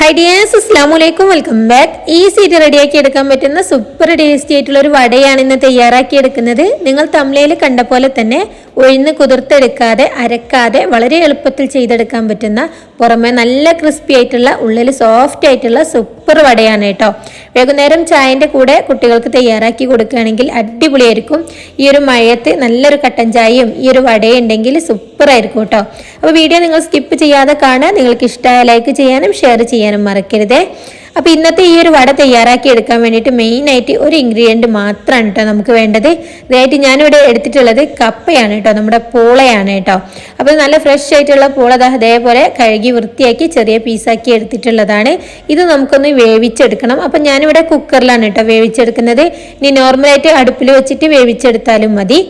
Hi dears അസ്ലാം വലൈക്കും welcome back ഈസിയായിട്ട് റെഡിയാക്കി എടുക്കാൻ പറ്റുന്ന സൂപ്പർ ടേസ്റ്റി ആയിട്ടുള്ള ഒരു വടയാണ് ഇന്ന് തയ്യാറാക്കി എടുക്കുന്നത്. നിങ്ങൾ തമിഴയിൽ കണ്ട പോലെ തന്നെ ഒഴിന്ന് കുതിർത്തെടുക്കാതെ അരക്കാതെ വളരെ എളുപ്പത്തിൽ ചെയ്തെടുക്കാൻ പറ്റുന്ന പുറമെ നല്ല ക്രിസ്പി ആയിട്ടുള്ള ഉള്ളിൽ സോഫ്റ്റ് ആയിട്ടുള്ള സൂപ്പർ വടയാണ് കേട്ടോ. വൈകുന്നേരം ചായന്റെ കൂടെ കുട്ടികൾക്ക് തയ്യാറാക്കി കൊടുക്കുകയാണെങ്കിൽ അടിപൊളിയായിരിക്കും. ഈ ഒരു മഴയത്ത് നല്ലൊരു കട്ടൻ ചായയും ഈ ഒരു വടയുണ്ടെങ്കിൽ സൂപ്പർ ആയിരിക്കും കേട്ടോ. അപ്പോൾ വീഡിയോ നിങ്ങൾ സ്കിപ്പ് ചെയ്യാതെ കാണുക. നിങ്ങൾക്ക് ഇഷ്ടമായ ലൈക്ക് ചെയ്യാനും ഷെയർ ചെയ്യാനും മറക്കരുതേ. അപ്പോൾ ഇന്നത്തെ ഈ ഒരു വട തയ്യാറാക്കി എടുക്കാൻ വേണ്ടിയിട്ട് മെയിനായിട്ട് ഒരു ഇൻഗ്രീഡിയന്റ് മാത്രമാണ് കേട്ടോ നമുക്ക് വേണ്ടത്. ഇതായിട്ട് ഞാനിവിടെ എടുത്തിട്ടുള്ളത് കപ്പയാണ് കേട്ടോ. നമ്മുടെ പൂളയാണ് കേട്ടോ. അപ്പോൾ നല്ല ഫ്രഷ് ആയിട്ടുള്ള പൂള അതേപോലെ കഴുകി വൃത്തിയാക്കി ചെറിയ പീസാക്കി എടുത്തിട്ടുള്ളതാണ്. ഇത് നമുക്കൊന്ന് വേവിച്ചെടുക്കണം. അപ്പം ഞാനിവിടെ കുക്കറിലാണ് കേട്ടോ വേവിച്ചെടുക്കുന്നത്. ഇനി നോർമലായിട്ട് അടുപ്പിൽ വെച്ചിട്ട് വേവിച്ചെടുത്താലും മതി.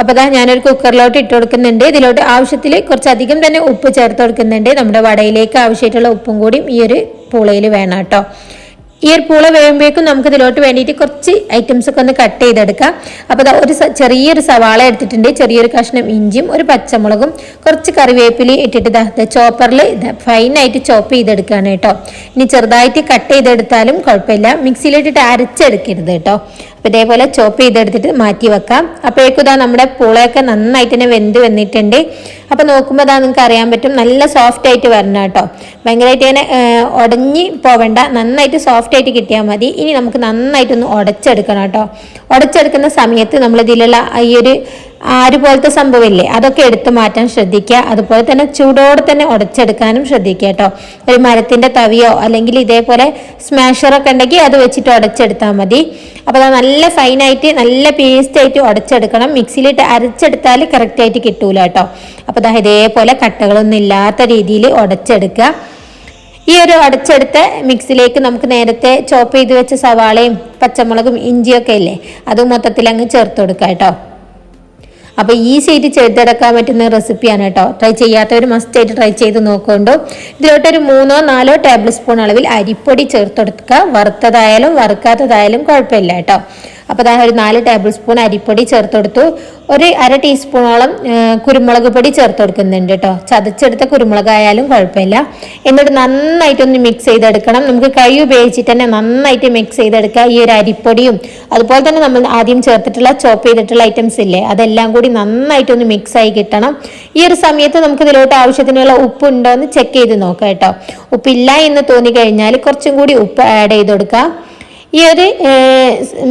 അപ്പോൾ ദാ ഞാനൊരു കുക്കറിലോട്ട് ഇട്ട് കൊടുക്കുന്നുണ്ട്. ഇതിലോട്ട് ആവശ്യത്തിൽ കുറച്ചധികം തന്നെ ഉപ്പ് ചേർത്ത് കൊടുക്കുന്നുണ്ട്. നമ്മുടെ വടയിലേക്ക് ആവശ്യമായിട്ടുള്ള ഉപ്പും കൂടിയും ഈ ഒരു പൂളയിൽ വേണം കേട്ടോ. ഈ ഒരു പൂള വേകുമ്പോഴേക്കും നമുക്ക് ഇതിലോട്ട് വേണ്ടിയിട്ട് കുറച്ച് ഐറ്റംസ് ഒക്കെ ഒന്ന് കട്ട് ചെയ്തെടുക്കാം. അപ്പോൾ ഒരു ചെറിയൊരു സവാള എടുത്തിട്ടുണ്ട്. ചെറിയൊരു കഷ്ണം ഇഞ്ചിയും ഒരു പച്ചമുളകും കുറച്ച് കറിവേപ്പില ഇട്ടിട്ട് ഇതാ ചോപ്പറിൽ ഫൈനായിട്ട് ചോപ്പ് ചെയ്തെടുക്കുകയാണ് കേട്ടോ. ഇനി ചെറുതായിട്ട് കട്ട് ചെയ്തെടുത്താലും കുഴപ്പമില്ല. മിക്സിയിലിട്ടിട്ട് അരച്ചെടുക്കരുത് കേട്ടോ. അപ്പോൾ ഇതേപോലെ ചോപ്പ് ചെയ്തെടുത്തിട്ട് മാറ്റി വെക്കാം. അപ്പോഴേക്കും ഇതാ നമ്മുടെ പൂളയൊക്കെ നന്നായിട്ട് തന്നെ വെന്ത് വന്നിട്ടുണ്ട്. അപ്പോൾ നോക്കുമ്പോൾ ഇതാ നിങ്ങൾക്ക് അറിയാൻ പറ്റും നല്ല സോഫ്റ്റ് ആയിട്ട് വരണം കേട്ടോ. ഭയങ്കരമായിട്ട് ഇങ്ങനെ ഉടഞ്ഞി പോവണ്ട നന്നായിട്ട് സോഫ്റ്റ് ആയിട്ട് കിട്ടിയാൽ മതി. ഇനി നമുക്ക് നന്നായിട്ടൊന്ന് ഉടച്ചെടുക്കണം കേട്ടോ. ഉടച്ചെടുക്കുന്ന സമയത്ത് നമ്മൾ ഇതിലുള്ള ഈ ഒരു ആര് പോലത്തെ സംഭവമില്ലേ? അതൊക്കെ എടുത്തു മാറ്റാൻ ശ്രദ്ധിക്കുക. അതുപോലെ തന്നെ ചൂടോടെ തന്നെ ഉടച്ചെടുക്കാനും ശ്രദ്ധിക്കുക കേട്ടോ. ഒരു മരത്തിന്റെ തവിയോ അല്ലെങ്കിൽ ഇതേപോലെ സ്മാഷറൊക്കെ ഉണ്ടെങ്കിൽ അത് വെച്ചിട്ട് ഉടച്ചെടുത്താൽ മതി. അപ്പോൾ അത് നല്ല ഫൈനായിട്ട് നല്ല പേസ്റ്റായിട്ട് ഉടച്ചെടുക്കണം. മിക്സിയിലിട്ട് അരച്ചെടുത്താൽ കറക്റ്റായിട്ട് കിട്ടൂല കേട്ടോ. അപ്പോൾ അതാ ഇതേപോലെ കട്ടകളൊന്നും ഇല്ലാത്ത രീതിയിൽ ഉടച്ചെടുക്കുക. ഈ ഒരു അടച്ചെടുത്ത മിക്സിലേക്ക് നമുക്ക് നേരത്തെ ചോപ്പ് ചെയ്ത് വെച്ച സവാളയും പച്ചമുളകും ഇഞ്ചിയൊക്കെ ഇല്ലേ? അത് മൊത്തത്തിൽ അങ്ങ് ചേർത്ത് കൊടുക്കാം കേട്ടോ. അപ്പോൾ ഈസി ആയിട്ട് ചെയ്തെടുക്കാൻ പറ്റുന്ന റെസിപ്പിയാണ് കേട്ടോ ട്രൈ ചെയ്യാത്തവർ മസ്റ്റ് ആയിട്ട് ട്രൈ ചെയ്ത് നോക്കുന്നുണ്ടോ ഇതിലോട്ട് ഒരു മൂന്നോ നാലോ ടേബിൾ സ്പൂൺ അളവിൽ അരിപ്പൊടി ചേർത്തെടുക്കുക. വറുത്തതായാലും വറുക്കാത്തതായാലും കുഴപ്പമില്ല കേട്ടോ അപ്പോൾ ഞാൻ ഒരു നാല് ടേബിൾ സ്പൂൺ അരിപ്പൊടി ചേർത്ത് കൊടുത്തു ഒരു അര ടീസ്പൂണോളം കുരുമുളക് പൊടി ചേർത്ത് കൊടുക്കുന്നുണ്ട് കേട്ടോ ചതച്ചെടുത്ത കുരുമുളകായാലും കുഴപ്പമില്ല. എന്നിട്ട് നന്നായിട്ടൊന്ന് മിക്സ് ചെയ്തെടുക്കണം. നമുക്ക് കൈ ഉപയോഗിച്ചിട്ട് തന്നെ നന്നായിട്ട് മിക്സ് ചെയ്തെടുക്കുക. ഈ ഒരു അരിപ്പൊടിയും അതുപോലെ തന്നെ നമ്മൾ ആദ്യം ചേർത്തിട്ടുള്ള ചോപ്പ് ചെയ്തിട്ടുള്ള ഐറ്റംസ് ഇല്ലേ അതെല്ലാം കൂടി നന്നായിട്ടൊന്ന് മിക്സ് ആയി കിട്ടണം. ഈ ഒരു സമയത്ത് നമുക്ക് ഇതിലോട്ട് ആവശ്യത്തിനുള്ള ഉപ്പ് ഉണ്ടോ എന്ന് ചെക്ക് ചെയ്ത് നോക്കാം കേട്ടോ ഉപ്പില്ല എന്ന് തോന്നി കഴിഞ്ഞാൽ കുറച്ചും കൂടി ഉപ്പ് ആഡ് ചെയ്ത് കൊടുക്കുക. ഈ ഒരു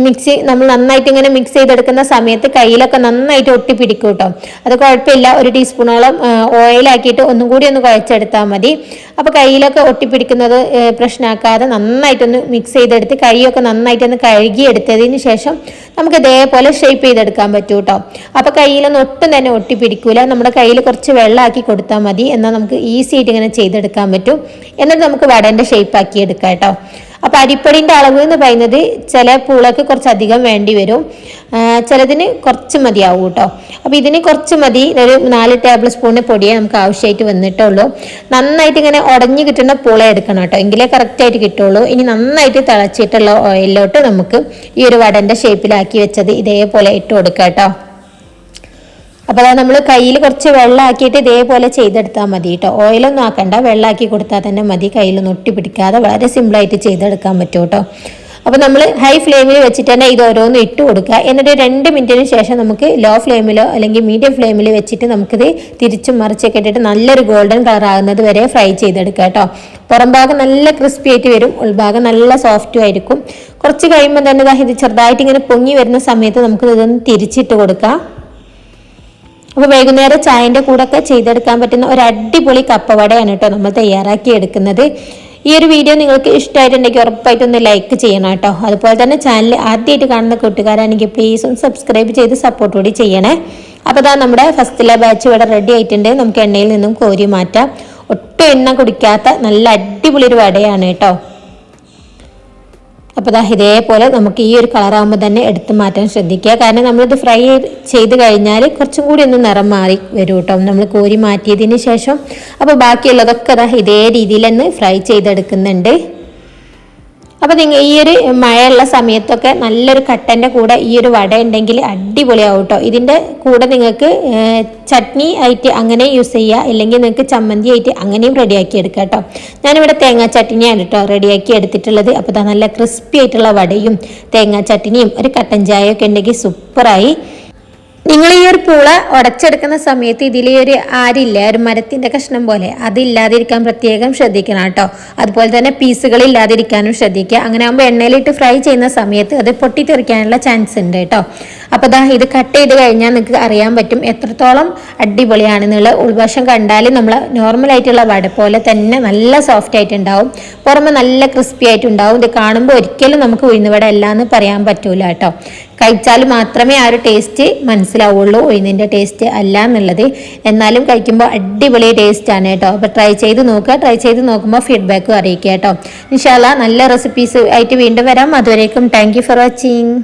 മിക്സി നമ്മൾ നന്നായിട്ട് ഇങ്ങനെ മിക്സ് ചെയ്തെടുക്കുന്ന സമയത്ത് കയ്യിലൊക്കെ നന്നായിട്ട് ഒട്ടി പിടിക്കും കേട്ടോ അത് കുഴപ്പമില്ല. ഒരു ടീസ്പൂണോളം ഓയിലാക്കിയിട്ട് ഒന്നും കൂടി ഒന്ന് കുഴച്ചെടുത്താൽ മതി. അപ്പോൾ കയ്യിലൊക്കെ ഒട്ടിപ്പിടിക്കുന്നത് പ്രശ്നമാക്കാതെ നന്നായിട്ടൊന്ന് മിക്സ് ചെയ്തെടുത്ത് കൈയൊക്കെ നന്നായിട്ടൊന്ന് കഴുകി എടുത്തതിന് ശേഷം നമുക്ക് ഇതേപോലെ ഷേപ്പ് ചെയ്തെടുക്കാൻ പറ്റും കേട്ടോ അപ്പോൾ കയ്യിലൊന്നും ഒട്ടും തന്നെ ഒട്ടിപ്പിടിക്കൂല നമ്മുടെ കയ്യിൽ കുറച്ച് വെള്ളമാക്കി കൊടുത്താൽ മതി. എന്നാൽ നമുക്ക് ഈസി ആയിട്ട് ഇങ്ങനെ ചെയ്തെടുക്കാൻ പറ്റും. എന്നിട്ട് നമുക്ക് വടന്റെ ഷേപ്പ് ആക്കി എടുക്കാം കേട്ടോ അപ്പോൾ അരിപ്പൊടിന്റെ അളവ് എന്ന് പറയുന്നത് ചില പൂളൊക്കെ കുറച്ചധികം വേണ്ടി വരും. ചിലതിന് കുറച്ച് മതിയാവും കേട്ടോ. അപ്പോൾ ഇതിന് കുറച്ച് മതി. ഒരു നാല് ടേബിൾ സ്പൂണ് പൊടിയേ നമുക്ക് ആവശ്യമായിട്ട് വന്നിട്ടുള്ളൂ. നന്നായിട്ട് ഇങ്ങനെ ഉടഞ്ഞു കിട്ടുന്ന പൂള എടുക്കണം കേട്ടോ. എങ്കിലേ കറക്റ്റായിട്ട് കിട്ടുള്ളൂ. ഇനി നന്നായിട്ട് തിളച്ചിട്ടുള്ള ഓയിലിലോട്ട് നമുക്ക് ഈ ഒരു വടന്റെ ഷേപ്പിലാക്കി വെച്ചത് ഇതേപോലെ ഇട്ട് കൊടുക്കാം കേട്ടോ. അപ്പോൾ നമ്മൾ കയ്യിൽ കുറച്ച് വെള്ളമാക്കിയിട്ട് ഇതേപോലെ ചെയ്തെടുത്താൽ മതി കേട്ടോ ഓയിലൊന്നും ആക്കണ്ട വെള്ളമാക്കി കൊടുത്താൽ തന്നെ മതി. കയ്യിലൊന്നും ഒട്ടി പിടിക്കാതെ വളരെ സിമ്പിളായിട്ട് ചെയ്തെടുക്കാൻ പറ്റും കേട്ടോ അപ്പോൾ നമ്മൾ ഹൈ ഫ്ലെയിമിൽ വെച്ചിട്ട് തന്നെ ഇത് ഓരോന്നും ഇട്ട് കൊടുക്കുക. എന്നിട്ട് രണ്ട് മിനിറ്റിന് ശേഷം നമുക്ക് ലോ ഫ്ലെയിമിലോ അല്ലെങ്കിൽ മീഡിയം ഫ്ലെയിമിൽ വെച്ചിട്ട് നമുക്കിത് തിരിച്ചും മറിച്ചൊക്കെ ഇട്ടിട്ട് നല്ലൊരു ഗോൾഡൻ കളർ ആകുന്നത് വരെ ഫ്രൈ ചെയ്തെടുക്കുക കേട്ടോ പുറം ഭാഗം നല്ല ക്രിസ്പി ആയിട്ട് വരും. ഉൾഭാഗം നല്ല സോഫ്റ്റും ആയിരിക്കും. കുറച്ച് കഴിയുമ്പോൾ തന്നെ ഇത് ചെറുതായിട്ട് ഇങ്ങനെ പൊങ്ങി വരുന്ന സമയത്ത് നമുക്ക് ഇതൊന്ന് തിരിച്ചിട്ട് കൊടുക്കാം. അപ്പോൾ വൈകുന്നേരം ചായന്റെ കൂടെയൊക്കെ ചെയ്തെടുക്കാൻ പറ്റുന്ന ഒരു അടിപൊളി കപ്പവടയാണ് കേട്ടോ നമ്മൾ തയ്യാറാക്കി എടുക്കുന്നത്. ഈ ഒരു വീഡിയോ നിങ്ങൾക്ക് ഇഷ്ടമായിട്ടുണ്ടെങ്കിൽ ഉറപ്പായിട്ടൊന്ന് ലൈക്ക് ചെയ്യണം കേട്ടോ. അതുപോലെ തന്നെ ചാനൽ ആദ്യമായിട്ട് കാണുന്ന കൂട്ടുകാരാണെങ്കിൽ പ്ലീസ് ഒന്ന് സബ്സ്ക്രൈബ് ചെയ്ത് സപ്പോർട്ട് കൂടി ചെയ്യണേ. അപ്പോൾ ഇതാ നമ്മുടെ ഫസ്റ്റിലെ ബാച്ച് ഇവിടെ റെഡി ആയിട്ടുണ്ട്. നമുക്ക് എണ്ണയിൽ നിന്നും കോരി മാറ്റാം. ഒട്ടും എണ്ണ കുടിക്കാത്ത നല്ല അടിപൊളി ഒരു വടയാണ് കേട്ടോ. അപ്പോൾ ദാ ഇതേപോലെ നമുക്ക് ഈ ഒരു കളറാകുമ്പോൾ തന്നെ എടുത്തു മാറ്റാൻ ശ്രദ്ധിക്കുക. കാരണം നമ്മളിത് ഫ്രൈ ചെയ്ത് കഴിഞ്ഞാൽ കുറച്ചും കൂടി ഒന്ന് നിറം മാറി വരും കേട്ടോ നമ്മൾ കോരി മാറ്റിയതിന് ശേഷം അപ്പോൾ ബാക്കിയുള്ളതൊക്കെ ദാ ഇതേ രീതിയിൽ തന്നെ ഫ്രൈ ചെയ്തെടുക്കുന്നുണ്ട്. അപ്പോൾ നിങ്ങൾ ഈ ഒരു മഴയുള്ള സമയത്തൊക്കെ നല്ലൊരു കട്ടന്റെ കൂടെ ഈ ഒരു വട ഉണ്ടെങ്കിൽ അടിപൊളിയാവും കേട്ടോ ഇതിന്റെ കൂടെ നിങ്ങൾക്ക് ചട്നി ആയിട്ട് അങ്ങനെ യൂസ് ചെയ്യുക അല്ലെങ്കിൽ നിങ്ങൾക്ക് ചമ്മന്തി ആയിട്ട് അങ്ങനെയും റെഡിയാക്കി എടുക്കാം കേട്ടോ ഞാനിവിടെ തേങ്ങാ ചട്നിയാണ് കേട്ടോ റെഡിയാക്കി എടുത്തിട്ടുള്ളത്. അപ്പോൾ നല്ല ക്രിസ്പി ആയിട്ടുള്ള വടയും തേങ്ങാ ചട്നിയും ഒരു കട്ടൻ ചായയൊക്കെ ഉണ്ടെങ്കിൽ സൂപ്പറായി നിങ്ങൾ ഈ ഒരു പൂള ഉടച്ചെടുക്കുന്ന സമയത്ത് ഇതിൽ ഒരു ആരില്ല ഒരു മരത്തിന്റെ കഷ്ണം പോലെ. അതില്ലാതിരിക്കാൻ പ്രത്യേകം ശ്രദ്ധിക്കണം കേട്ടോ. അതുപോലെ തന്നെ പീസുകൾ ഇല്ലാതിരിക്കാനും ശ്രദ്ധിക്കുക. അങ്ങനെ ആകുമ്പോൾ എണ്ണയിലിട്ട് ഫ്രൈ ചെയ്യുന്ന സമയത്ത് അത് പൊട്ടിത്തെറിക്കാനുള്ള ചാൻസ് ഉണ്ട് കേട്ടോ. അപ്പോൾ ദാ ഇത് കട്ട് ചെയ്ത് കഴിഞ്ഞാൽ നിങ്ങൾക്ക് അറിയാൻ പറ്റും എത്രത്തോളം അടിപൊളിയാണെന്നുള്ള ഉൾവശം കണ്ടാൽ നമ്മൾ നോർമലായിട്ടുള്ള വട പോലെ തന്നെ നല്ല സോഫ്റ്റ് ആയിട്ടുണ്ടാവും. പുറമെ നല്ല ക്രിസ്പി ആയിട്ടുണ്ടാവും. ഇത് കാണുമ്പോൾ ഒരിക്കലും നമുക്ക് ഉഴുന്നുവട അല്ല എന്ന് പറയാൻ പറ്റൂല കേട്ടോ. കഴിച്ചാൽ മാത്രമേ ആ ഒരു ടേസ്റ്റ് മനസ്സിലാവുള്ളൂ ഉഴുന്നിന്റെ ടേസ്റ്റ് അല്ല എന്നുള്ളത്. എന്നാലും കഴിക്കുമ്പോൾ അടിപൊളി ടേസ്റ്റ് ആണ് കേട്ടോ. അപ്പോൾ ട്രൈ ചെയ്ത് നോക്കുക. ട്രൈ ചെയ്ത് നോക്കുമ്പോൾ ഫീഡ്ബാക്കും അറിയിക്കുക കേട്ടോ. ഇൻഷാല്ല നല്ല റെസിപ്പീസ് ആയിട്ട് വീണ്ടും വരാം. അതുവരേക്കും താങ്ക് ഫോർ വാച്ചിങ്